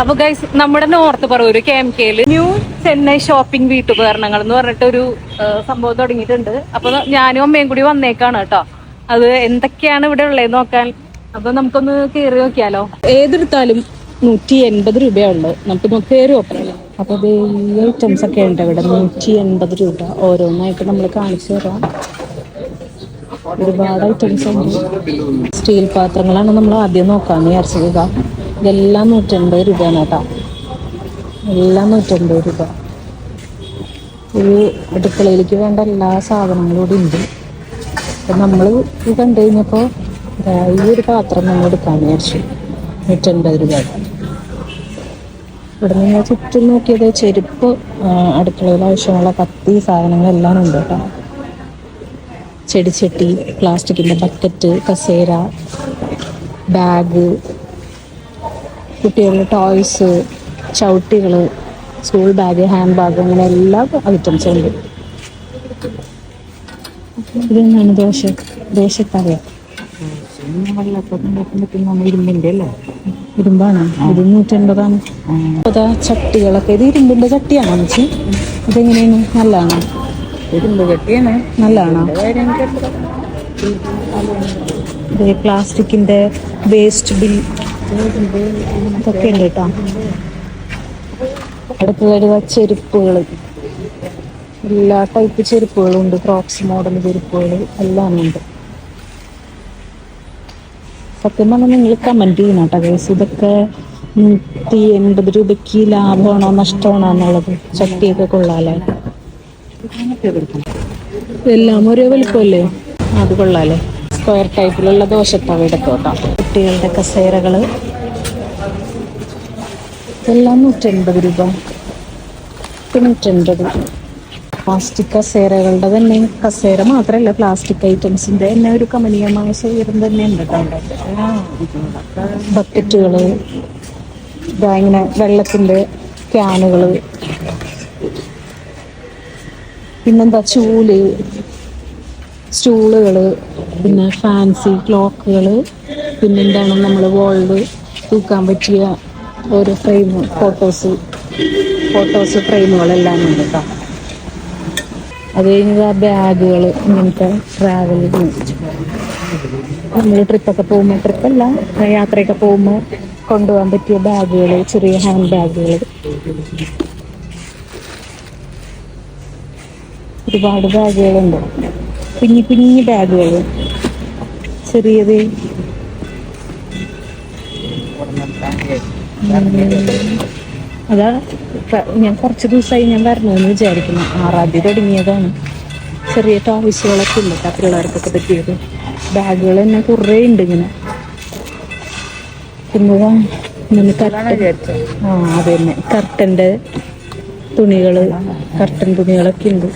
അപ്പൊ ഗൈസ് നമ്മുടെ north Paravur K M കെയിൽ ന്യൂ ചെന്നൈ ഷോപ്പിംഗ് വീട്ടുപകരണങ്ങൾ എന്ന് പറഞ്ഞിട്ട് ഒരു സംഭവം തുടങ്ങിയിട്ടുണ്ട്. അപ്പൊ ഞാനും അമ്മയും കൂടി വന്നേക്കാണ് കേട്ടോ. അത് എന്തൊക്കെയാണ് ഇവിടെ ഉള്ളത് നോക്കാൻ. അപ്പൊ നമുക്കൊന്ന് കയറി നോക്കിയാലോ? ഏതെടുത്താലും നൂറ്റി എൺപത് രൂപയുള്ളു നമുക്ക് നമുക്ക് കയറി നോക്കാം. അപ്പൊ ഈ ഐറ്റംസ് ഒക്കെ ഉണ്ട് ഇവിടെ. നൂറ്റി എൺപത് രൂപ. ഓരോന്നായിട്ട് നമ്മൾ കാണിച്ചു തരാം. ഒരുപാട് ഐറ്റംസ് ഉണ്ട്. സ്റ്റീൽ പാത്രങ്ങളാണ് നമ്മൾ ആദ്യം നോക്കാന്ന് വിചാരിച്ചത് ഇതെല്ലാം നൂറ്റൻപത് രൂപയാണ് കേട്ടോ. എല്ലാം നൂറ്റൻപത് രൂപ. ഒരു അടുക്കളയിലേക്ക് വേണ്ട എല്ലാ സാധനങ്ങളും കൂടി ഉണ്ട്. അപ്പം നമ്മൾ ഇത് കണ്ടു കഴിഞ്ഞപ്പോൾ ഈ ഒരു പാത്രം നമ്മൾ എടുക്കാൻ വിചാരിച്ചു. നൂറ്റൻപത് രൂപ. ഇവിടെ നിന്ന് ചുറ്റും നോക്കിയത് ചെരുപ്പ് അടുക്കളയിൽ ആവശ്യമുള്ള കത്തി സാധനങ്ങളെല്ലാം ഉണ്ട് കേട്ടോ. ചെടിച്ചട്ടി പ്ലാസ്റ്റിക്കിന്റെ ബക്കറ്റ് കസേര ബാഗ് കുട്ടികളുടെ ടോയ്സ് ചവിട്ടികൾ സ്കൂൾ ബാഗ് ഹാൻഡ് ബാഗ് അങ്ങനെ എല്ലാ ഐറ്റംസും ഉണ്ട്. ഇതെന്നാണ് ദോശ? ദോശക്കറിയ. ഇരുമ്പാണ്? ഇത് നൂറ്റൻപതാണ് അതാ ചട്ടികളൊക്കെ. ഇത് ഇരുമ്പിന്റെ ചട്ടിയാണോ അമ്മച്ചി ഇതെങ്ങനെയാണ്? നല്ലതാണോ? ഇരുമ്പ് കെട്ടിയാണ് നല്ലതാണോ? ഇത് പ്ലാസ്റ്റിക്കിന്റെ വേസ്റ്റ് ബിൽ ഇതൊക്കെ ഉണ്ട് കേട്ടോ വരുക ചെരുപ്പുകൾ എല്ലാ ടൈപ്പ് ചെരുപ്പുകളും ഉണ്ട് ക്രോക്സ് മോഡൽ ചെരുപ്പുകൾ എല്ലാം ഉണ്ട്. സത്യം പറഞ്ഞാൽ നിങ്ങൾ കമന്റ് ചെയ്യണം കേട്ടോ ഇതൊക്കെ നൂറ്റി എൺപത് രൂപയ്ക്ക് ലാഭമാണോ നഷ്ടമാണോ എന്നുള്ളത് ചട്ടിയൊക്കെ കൊള്ളാലേ. എല്ലാം ഒരേ വലിപ്പമല്ലേ അത് കൊള്ളാലേ. സ്ക്വയർ ടൈപ്പിലുള്ള ദോശത്തവ എടുക്കും കേട്ടോ. കുട്ടികളുടെ കസേരകൾ. എല്ലാം നൂറ്റൻപത് രൂപ. നൂറ്റൻപത്. പ്ലാസ്റ്റിക് കസേരകളുടെ തന്നെ കസേര മാത്രമല്ല പ്ലാസ്റ്റിക് ഐറ്റംസിന്റെ തന്നെ ഒരു കമനീയമായ ശരീരം തന്നെ ഉണ്ട് ബക്കറ്റുകൾ ഇങ്ങനെ വെള്ളത്തിന്റെ ക്യാനുകൾ. പിന്നെന്താ ചൂൽ സ്റ്റൂളുകൾ പിന്നെ ഫാൻസി ക്ലോക്കുകൾ പിന്നെ എന്താണ് നമ്മൾ വോൾഡ് തൂക്കാൻ പറ്റിയ ഓരോ ഫ്രെയിം ഫോട്ടോസ് ഫോട്ടോസ് ഫ്രെയിമുകളെല്ലാം ഉണ്ട് കേട്ടോ. അത് കഴിഞ്ഞാൽ ബാഗുകൾ ഇങ്ങനത്തെ ട്രാവലിങ് നമ്മൾ ട്രിപ്പൊക്കെ പോകുമ്പോൾ ട്രിപ്പല്ല യാത്രയൊക്കെ പോകുമ്പോൾ കൊണ്ടുപോകാൻ പറ്റിയ ബാഗുകൾ ചെറിയ ഹാൻഡ് ബാഗുകൾ ഒരുപാട് ബാഗുകളുണ്ട്. കുഞ്ഞു കുഞ്ഞു ബാഗുകൾ. ചെറിയത്. അതാ ഞാൻ കുറച്ച് ദിവസമായി ഞാൻ വരണമെന്ന് വിചാരിക്കുന്നു. ആറാം തീയതി തുടങ്ങിയതാണ്. ചെറിയ ടോയ്സുകളൊക്കെ ഉണ്ട് പിള്ളേർക്കൊക്കെ പറ്റിയത്. ബാഗുകൾ തന്നെ കുറേ ഉണ്ട് ഇങ്ങനെ. പിന്നെ ആ അത് തന്നെ കർട്ടന്റെ തുണികൾ കർട്ടൻ തുണികളൊക്കെ ഉണ്ട്.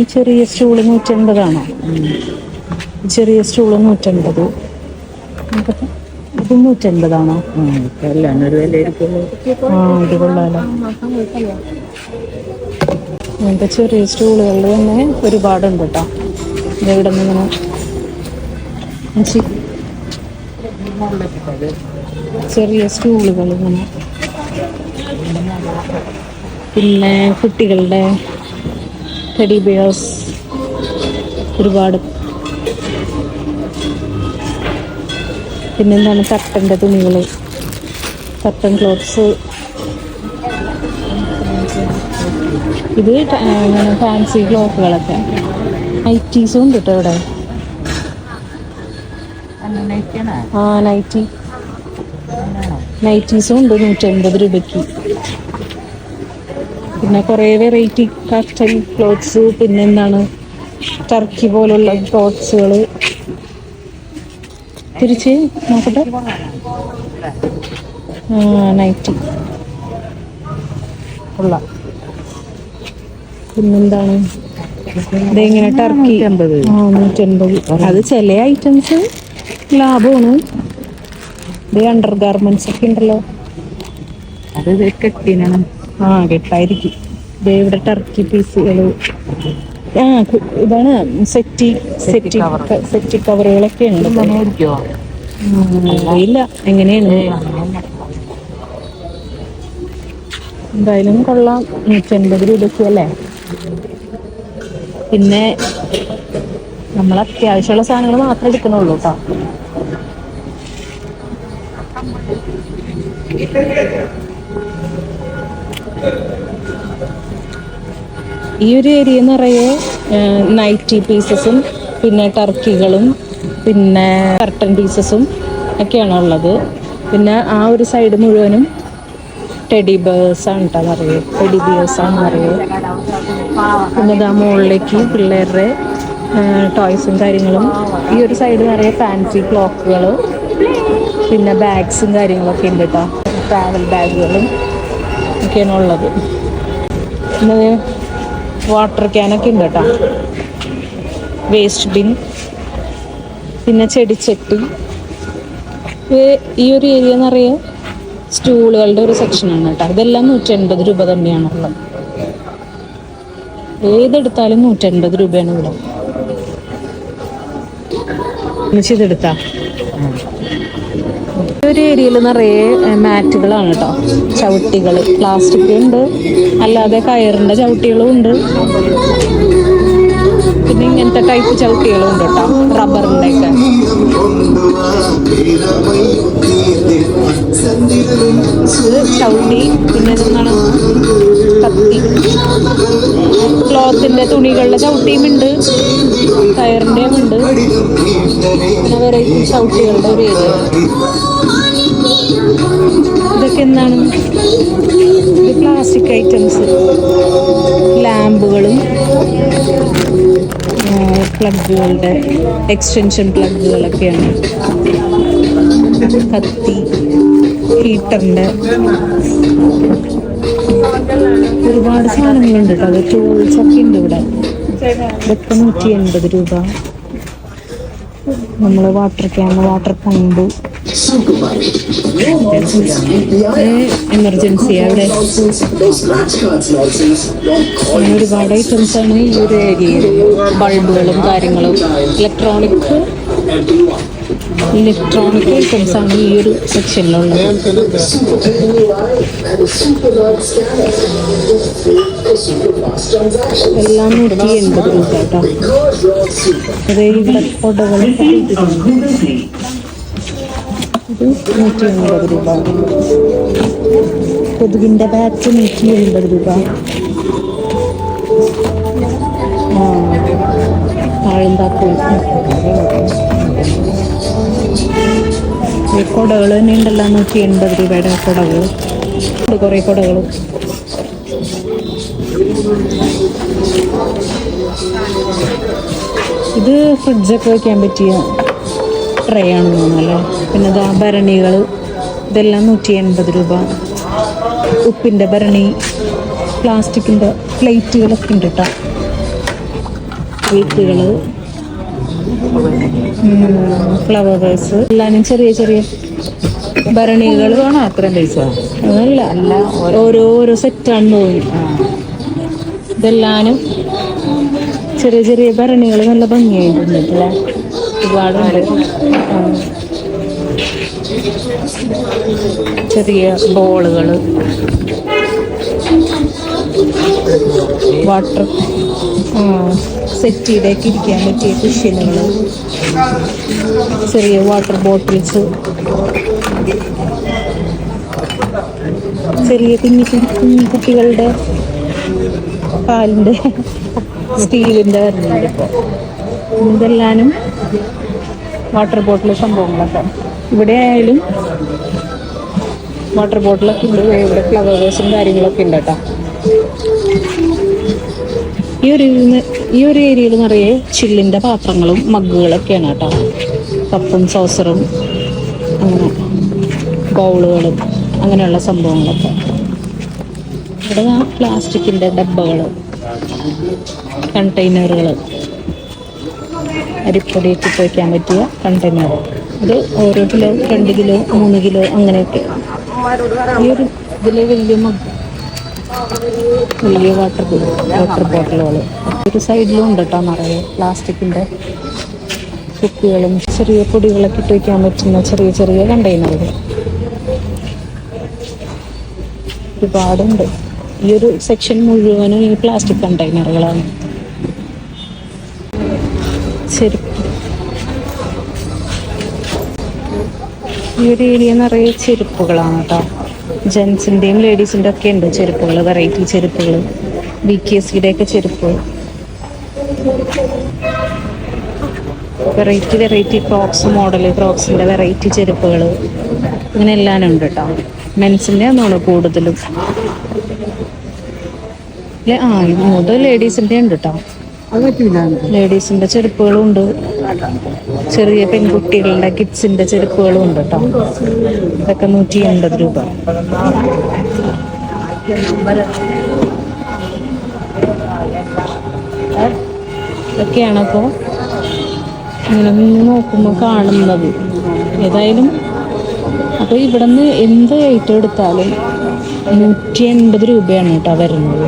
ഈ ചെറിയ സ്റ്റൂൾ നൂറ്റൻപതാണോ ചെറിയ സ്റ്റൂൾ നൂറ്റൻപത്. ഇത് നൂറ്റൻപതാണോ ആ ഇത് കൊള്ളാലോ. അങ്ങനത്തെ ചെറിയ സ്റ്റൂളുകളിൽ തന്നെ ഒരുപാടുണ്ട് കേട്ടോ ഇവിടെ നിന്ന് ചെറിയ സ്റ്റൂളുകൾ ഇങ്ങനെ. പിന്നെ കുട്ടികളുടെ ടെഡി ബിയേഴ്സ് ഒരുപാട്. പിന്നെന്താണ് കട്ടന്റെ തുണികൾ കട്ടൻ ക്ലോത്ത്സ് ഇത് ഫാൻസി ക്ലോത്തുകളൊക്കെ നൈറ്റീസും ഉണ്ട് കേട്ടോ ഇവിടെ. ആ നൈറ്റി നൈറ്റീസും ഉണ്ട് നൂറ്റമ്പത് രൂപയ്ക്ക്. പിന്നെ കുറേ വെറൈറ്റി കർട്ടൻ ക്ലോത്ത്സ് പിന്നെ എന്താണ് ടർക്കി പോലുള്ള ക്ലോത്ത്സുകൾ തിരിച്ച് നോക്കട്ടെ. നൈറ്റി ഉള്ള പിന്നെന്താണ് ഇതെങ്ങനെ ടർക്കി നൂറ്റമ്പത്. ആ നൂറ്റമ്പത്. അത് ചില ഐറ്റംസ് ലാഭമാണ്. ഇത് അണ്ടർ ഗാർമെന്റ്സ് ഒക്കെ ഉണ്ടല്ലോ. അത് കെട്ടിനാണ്. ആ കെട്ടായിരിക്കും. ഇവിടെ ടർക്കി പീസുകൾ ആ ഇതാണ് സെറ്റി സെറ്റി. സെറ്റി കവറുകളൊക്കെ ഉണ്ട്. അറിയില്ല എങ്ങനെയാണ്? എന്തായാലും കൊള്ളാം. നൂറ്റൻപത് രൂപയ്ക്ക് അല്ലേ? പിന്നെ നമ്മൾ അത്യാവശ്യമുള്ള സാധനങ്ങൾ മാത്രമേ എടുക്കണുള്ളൂ കേട്ടോ ഈ ഒരു ഏരിയ നിറയെ നൈറ്റി പീസസും പിന്നെ ടർക്കികളും പിന്നെ കർട്ടൻ പീസസും ഒക്കെയാണ് ഉള്ളത്. പിന്നെ ആ ഒരു സൈഡ് മുഴുവനും ടെഡി ബേഴ്സ് ആണ് കേട്ടോ നിറയെ. ടെഡി ബേഴ്സ് ആണ് നിറയെ. പിന്നെ ഇതാ മുകളിലേക്ക് പിള്ളേരുടെ ടോയ്സും കാര്യങ്ങളും. ഈ ഒരു സൈഡ് നിറയെ ഫാൻസി ക്ലോക്കുകൾ പിന്നെ ബാഗ്സും കാര്യങ്ങളൊക്കെ ഉണ്ട് കേട്ടോ ട്രാവൽ ബാഗുകളും ഒക്കെയാണ് ഉള്ളത് പിന്നെ വാട്ടർ ക്യാനൊക്കെ ഉണ്ട് കേട്ടോ. വേസ്റ്റ് ബിൻ പിന്നെ ചെടിച്ചട്ടി. ഈ ഒരു ഏരിയ നിറയെ സ്റ്റൂളുകളുടെ ഒരു സെക്ഷനാണ് കേട്ടോ. ഇതെല്ലാം നൂറ്റൻപത് രൂപ തന്നെയാണ് ഉള്ളത് ഏതെടുത്താലും നൂറ്റൻപത് രൂപയാണ് ഇവിടെ. ഇതെടുത്താ? ഒരു ഏരിയയിൽ നിറയെ മാറ്റുകളാണ് കേട്ടോ ചവിട്ടികൾ പ്ലാസ്റ്റിക് ഉണ്ട്. അല്ലാതെ കയറിന്റെ ചവിട്ടികളും ഉണ്ട്. പിന്നെ ഇങ്ങനത്തെ ടൈപ്പ് ചവിട്ടികളും ഉണ്ട് കേട്ടോ റബ്ബറിന്റെ ഒക്കെ. ചവിട്ടി പിന്നെ എന്താണ്? കത്തി. ക്ലോത്തിന്റെ തുണികളുടെ ചവിട്ടിയും ഉണ്ട്. കയറിന്റെയും ഉണ്ട്. പിന്നെ വെറൈറ്റി ചവിട്ടികളുടെ ഒരു ഏരിയ. ഇതൊക്കെ എന്താണ് പ്ലാസ്റ്റിക് ഐറ്റംസ് ലാമ്പുകളും പ്ലഗുകളുടെ എക്സ്റ്റൻഷൻ പ്ലഗുകളൊക്കെയാണ് കത്തി ഹീറ്ററിന്റെ ഒരുപാട് സാധനങ്ങളുണ്ട് കേട്ടോ. അത് ടൂൾസ് ഒക്കെ ഉണ്ട് ഇവിടെ. ഇതൊക്കെ നൂറ്റി എൺപത് രൂപ. നമ്മൾ water can water pump emergency അവിടെ. അങ്ങനെ ഒരുപാട് ഐറ്റംസ് ആണ് ഈ ഒരു ഏരിയയിൽ ബൾബുകളും കാര്യങ്ങളും. ഇലക്ട്രോണിക് ഇലക്ട്രോണിക് ഐറ്റംസ് ആണ് ഈ ഒരു സെക്ഷനിലുള്ളത് എല്ലാം നൂറ്റി എൺപത് രൂപ കേട്ടോ. അതേ ഇവിടെ കൊടകളും ഇത് നൂറ്റി എൺപത് രൂപ. കൊതുകിന്റെ ബാറ്റ് നൂറ്റി എൺപത് രൂപ കുടകൾ തന്നെ ഉണ്ടല്ലോ നൂറ്റി എൺപത് രൂപയുടെ കുടകൾ കുറേ കുടകൾ ഇത് ഫ്രിഡ്ജൊക്കെ വയ്ക്കാൻ പറ്റിയ ട്രേ ആണെന്ന് തോന്നുന്നല്ലേ പിന്നെ ഇതാ ഭരണികൾ ഇതെല്ലാം നൂറ്റി എൺപത് രൂപ. ഉപ്പിന്റെ ഭരണി പ്ലാസ്റ്റിക്കിന്റെ പ്ലേറ്റുകളൊക്കെ ഉണ്ട് കേട്ടോ. പ്ലേറ്റുകൾ ഫ്ലവർ വേഴ്സ് എല്ലാനും ചെറിയ ചെറിയ ഭരണികൾ വേണോ അത്രയും പൈസ? അതല്ല അല്ല ഓരോരോ സെറ്റാണ് തോന്നി ഇതെല്ലാനും ചെറിയ ചെറിയ ഭരണികൾ നല്ല ഭംഗിയായിട്ടുണ്ട് ഒരുപാടുണ്ട് ചെറിയ ബോളുകൾ വാട്ടർ. സെറ്റ് ചെയ്തേക്ക് ഇരിക്കാൻ പറ്റിയ കുഷ്യനുകൾ ചെറിയ വാട്ടർ ബോട്ടിൽസ്. ചെറിയ കുഞ്ഞി കുഞ്ഞി കുട്ടികളുടെ പാലിന്റെ സ്റ്റീലിന്റെ വരുന്നുണ്ട് ഇപ്പോൾ ഇതെല്ലാനും വാട്ടർ ബോട്ടിൽ സംഭവങ്ങളൊക്കെ. ഇവിടെ ആയാലും വാട്ടർ ബോട്ടിലൊക്കെ ഉണ്ട്. ഇവിടെ ഫ്ലവേഴ്സും കാര്യങ്ങളൊക്കെ ഉണ്ട് കേട്ടോ. ഈ ഒരു ഈ ഒരു ഏരിയയിൽ നിറയെ ചില്ലിന്റെ പാത്രങ്ങളും മഗ്ഗുകളൊക്കെയാണ് കേട്ടോ. കപ്പും സോസറും അങ്ങനെ ബൗളുകളും അങ്ങനെയുള്ള സംഭവങ്ങളൊക്കെ. ഇവിടെ പ്ലാസ്റ്റിക്കിന്റെ ഡബ്ബകൾ കണ്ടെയ്നറുകൾ അരിപ്പൊടിയൊക്കെ ഇട്ട് വയ്ക്കാൻ പറ്റിയ കണ്ടെയ്നർ അത് ഓരോ കിലോ രണ്ട് കിലോ മൂന്ന് കിലോ അങ്ങനെയൊക്കെ. ഈ ഒരു ഇതിൽ വലിയ വലിയ വാട്ടർ വാട്ടർ ബോട്ടിലുകൾ ഒരു സൈഡിലും ഉണ്ട് കേട്ടോ നിറയെ പ്ലാസ്റ്റിക്കിന്റെ കുപ്പികളും ചെറിയ പൊടികളൊക്കെ ഇട്ട് വയ്ക്കാൻ പറ്റുന്ന ചെറിയ ചെറിയ കണ്ടെയ്നറുകൾ ഒരുപാടുണ്ട്. ഈ ഒരു സെക്ഷൻ മുഴുവനും ഈ പ്ലാസ്റ്റിക് കണ്ടെയ്നറുകളാണ് ശരി ഈ ഒരു ഏരിയ നിറയെ ചെരുപ്പുകളാണ് കേട്ടോ. ജെൻസിന്റെയും ലേഡീസിന്റെ ഒക്കെ ഉണ്ട് ചെരുപ്പുകൾ വെറൈറ്റി ചെരുപ്പുകൾ. ബി കെ സിയുടെ ഒക്കെ ചെരുപ്പ്. വെറൈറ്റി വെറൈറ്റി ക്രോക്സ് മോഡൽ ക്രോക്സിന്റെ വെറൈറ്റി ചെരുപ്പുകൾ. ഇങ്ങനെ എല്ലാം ഉണ്ട് കേട്ടോ. മെൻസിന്റെ ആണ് കൂടുതലും. ആ മോഡൽ ലേഡീസിന്റെ ഉണ്ട് കേട്ടോ. ലേഡീസിന്റെ ചെരുപ്പുകളും ഉണ്ട് ചെറിയ പെൺകുട്ടികളുടെ കിഡ്സിന്റെ ചെരുപ്പുകളും ഉണ്ട് കേട്ടോ ഇതൊക്കെ നൂറ്റി എൺപത് രൂപ. ഇതൊക്കെയാണ് അപ്പോൾ ഇങ്ങനെ നിന്ന് നോക്കുമ്പോൾ കാണുന്നത്. ഏതായാലും അപ്പോൾ ഇവിടെ നിന്ന് എന്ത് ഐറ്റം എടുത്താലും നൂറ്റി എൺപത് രൂപയാണ് കേട്ടോ വരുന്നത്.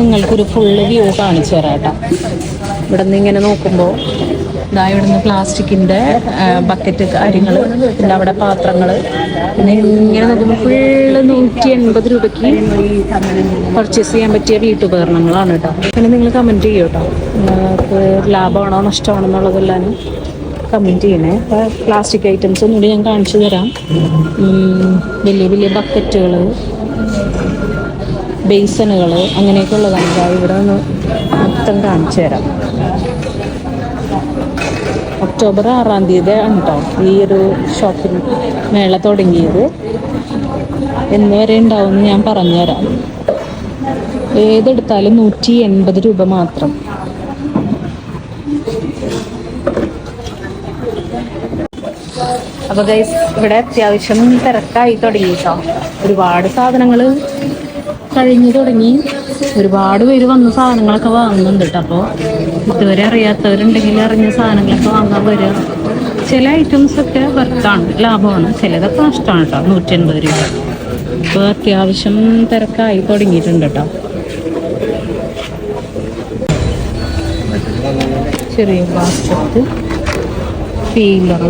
നിങ്ങൾക്കൊരു ഫുൾ വ്യൂ കാണിച്ചു തരാം ഇവിടെ നിന്ന് ഇങ്ങനെ നോക്കുമ്പോൾ ഇതാ ഇവിടെ നിന്ന് പ്ലാസ്റ്റിക്കിന്റെ ബക്കറ്റ് കാര്യങ്ങൾ പിന്നെ അവിടെ പാത്രങ്ങൾ പിന്നെ ഇങ്ങനെ നോക്കുമ്പോൾ ഫുള്ള് നൂറ്റി എൺപത് രൂപയ്ക്ക് പർച്ചേസ് ചെയ്യാൻ പറ്റിയ വീട്ടുപകരണങ്ങളാണ് കേട്ടോ. പിന്നെ നിങ്ങൾ കമന്റ് ചെയ്യൂ കേട്ടോ. നിങ്ങൾക്ക് ലാഭമാണോ നഷ്ടമാണോ എന്നുള്ളതെല്ലാം കമന്റ് ചെയ്യണേ. പ്ലാസ്റ്റിക് ഐറ്റംസ് ഒന്നുകൂടി ഞാൻ കാണിച്ചു തരാം. വലിയ വലിയ ബക്കറ്റുകൾ ബേസനുകൾ അങ്ങനെയൊക്കെ ഉള്ളതാണ് ഇവിടെ നിന്ന് മൊത്തം കാണിച്ചു തരാം. ഒക്ടോബർ ആറാം തീയതി ആണ് കേട്ടോ ഈ ഒരു ഷോപ്പിംഗ് മേള തുടങ്ങിയത്. എന്ന് വരെ ഉണ്ടാവും ഞാൻ പറഞ്ഞുതരാം ഏതെടുത്താലും നൂറ്റി എൺപത് രൂപ മാത്രം. അപ്പൊ ഗൈസ് ഇവിടെ അത്യാവശ്യം തിരക്കായി തുടങ്ങി കേട്ടോ ഒരുപാട് സാധനങ്ങൾ കഴിഞ്ഞു തുടങ്ങി. ഒരുപാട് പേര് വന്ന് സാധനങ്ങളൊക്കെ വാങ്ങുന്നുണ്ട് കേട്ടോ. അപ്പോൾ ഇതുവരെ അറിയാത്തവരുണ്ടെങ്കിൽ അറിഞ്ഞ സാധനങ്ങളൊക്കെ വാങ്ങാൻ വരിക. ചില ഐറ്റംസ് ഒക്കെ വർത്താണ് ലാഭമാണ്. ചിലതൊക്കെ നഷ്ടമാണ് കേട്ടോ നൂറ്റി എൺപത് രൂപ. അപ്പോൾ അത്യാവശ്യം തിരക്കായി തുടങ്ങിയിട്ടുണ്ട് കേട്ടോ. ചെറിയ ബാസ്കറ്റ് പീലർ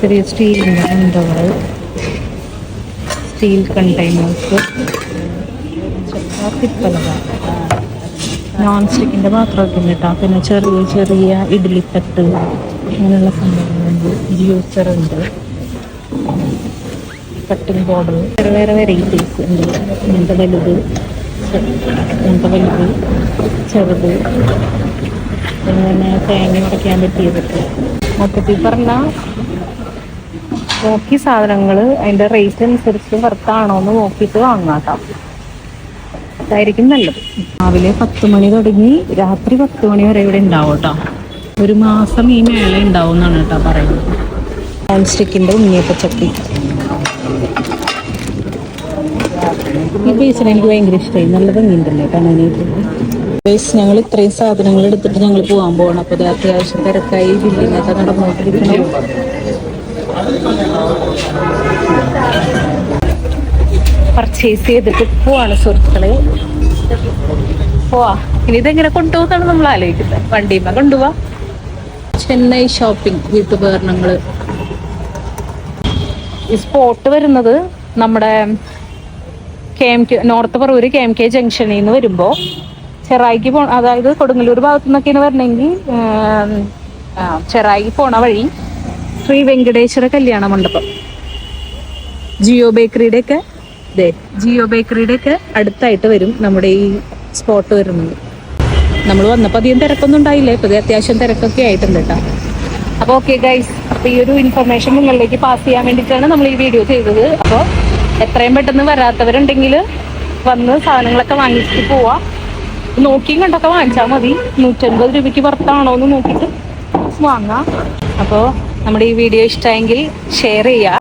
ചെറിയ സ്റ്റീലിന്റെ ഉണ്ടകൾ സ്റ്റീൽ കണ്ടെയ്നേഴ്സ് ചപ്പാത്തിപ്പലക നോൺ സ്റ്റിക്കിന്റെ പാത്രമൊക്കെ ഉണ്ട് കേട്ടോ. പിന്നെ ചെറിയ ചെറിയ ഇഡ്ലിത്തട്ട് അങ്ങനെയുള്ള സംഭവങ്ങളുണ്ട്. ജ്യൂസർ ഉണ്ട് കട്ടിംഗ് ബോർഡ് വേറെ വേറെ വെറൈറ്റീസ് ഉണ്ട്. ഇങ്ങനത്തെ വലുത് ഇങ്ങനത്തെ വലുത് ചെറുത്. അങ്ങനെ തേങ്ങ ഉടയ്ക്കാൻ പറ്റിയതൊക്കെ. മൊത്തത്തിൽ പറഞ്ഞാൽ നോക്കി സാധനങ്ങൾ അതിന്റെ റേറ്റ് അനുസരിച്ച് വർത്താണോ എന്ന് നോക്കിയിട്ട് വാങ്ങാട്ടോ അതായിരിക്കും നല്ലത്. രാവിലെ പത്ത് മണി തുടങ്ങി രാത്രി പത്ത് മണി വരെ ഇവിടെ ഉണ്ടാവും കേട്ടോ. ഒരു മാസം ഈ മേള ഉണ്ടാവും എന്നാണ് കേട്ടോ പറയുന്നത്. നോൺ സ്റ്റിക്കിന്റെ ഉണ്ണിയപ്പച്ചട്ടി ഈ പീസിന് എനിക്ക് ഭയങ്കര ഇഷ്ടമായി നല്ല ഭംഗിയുണ്ടല്ലേ കാണാനായിട്ട് ബേസ് ഞങ്ങൾ ഇത്രയും സാധനങ്ങൾ എടുത്തിട്ട് ഞങ്ങൾ പോകാൻ പോകണം അപ്പോൾ അത്യാവശ്യം തിരക്കായി ബില്ലിങ്ങാത്ത ഒക്കെ നടന്നുകൊണ്ടിരിക്കണം പർച്ചേസ് ചെയ്തിട്ട് പോവാണ് സുഹൃത്തുക്കളെ. പോവാ. ഇനി ഇതെങ്ങനെ കൊണ്ടുപോകുന്നാണ് നമ്മൾ ആലോചിക്കുന്നത്? വണ്ടിയുമ്പ കൊണ്ടുപോവാ. ചെന്നൈ ഷോപ്പിംഗ് വീട്ടുപകരണങ്ങൾ ഈ സ്പോട്ട് വരുന്നത് നമ്മുടെ K M K north Paravur K M K ജംഗ്ഷനിൽ നിന്ന് വരുമ്പോൾ ചെറായിക്ക് പോ അതായത് കൊടുങ്ങല്ലൂർ ഭാഗത്തു നിന്നൊക്കെയാണ് വരണമെങ്കിൽ ചെറായിക്ക് പോണ വഴി ശ്രീ വെങ്കടേശ്വര കല്യാണ മണ്ഡപം. ജിയോ ബേക്കറിയുടെ ഒക്കെ ദേ ജിയോ ബേക്കറിയുടെ ഒക്കെ അടുത്തായിട്ട് വരും നമ്മുടെ ഈ സ്പോട്ട് വരുന്നത്. നമ്മൾ വന്നപ്പോൾ അധികം തിരക്കൊന്നും ഉണ്ടായില്ല. ഇപ്പൊ ദേ അത്യാവശ്യം തിരക്കൊക്കെ ആയിട്ടുണ്ട് കേട്ടോ. അപ്പോൾ ഓക്കെ ഗൈസ് അപ്പോൾ ഈ ഒരു ഇൻഫർമേഷൻ നിങ്ങളിലേക്ക് പാസ് ചെയ്യാൻ വേണ്ടിയിട്ടാണ് നമ്മൾ ഈ വീഡിയോ ചെയ്തത്. അപ്പോൾ എത്രയും പെട്ടെന്ന് വരാത്തവരുണ്ടെങ്കിൽ വന്ന് സാധനങ്ങളൊക്കെ വാങ്ങിച്ചിട്ട് പോവാ. നോക്കിയും കണ്ടൊക്കെ വാങ്ങിച്ചാൽ മതി. നൂറ്റൻപത് രൂപയ്ക്ക് പുറത്താണോ എന്ന് നോക്കിയിട്ട് വാങ്ങാം. അപ്പോൾ നമ്മുടെ ഈ വീഡിയോ ഇഷ്ടമായെങ്കിൽ ഷെയർ ചെയ്യുക.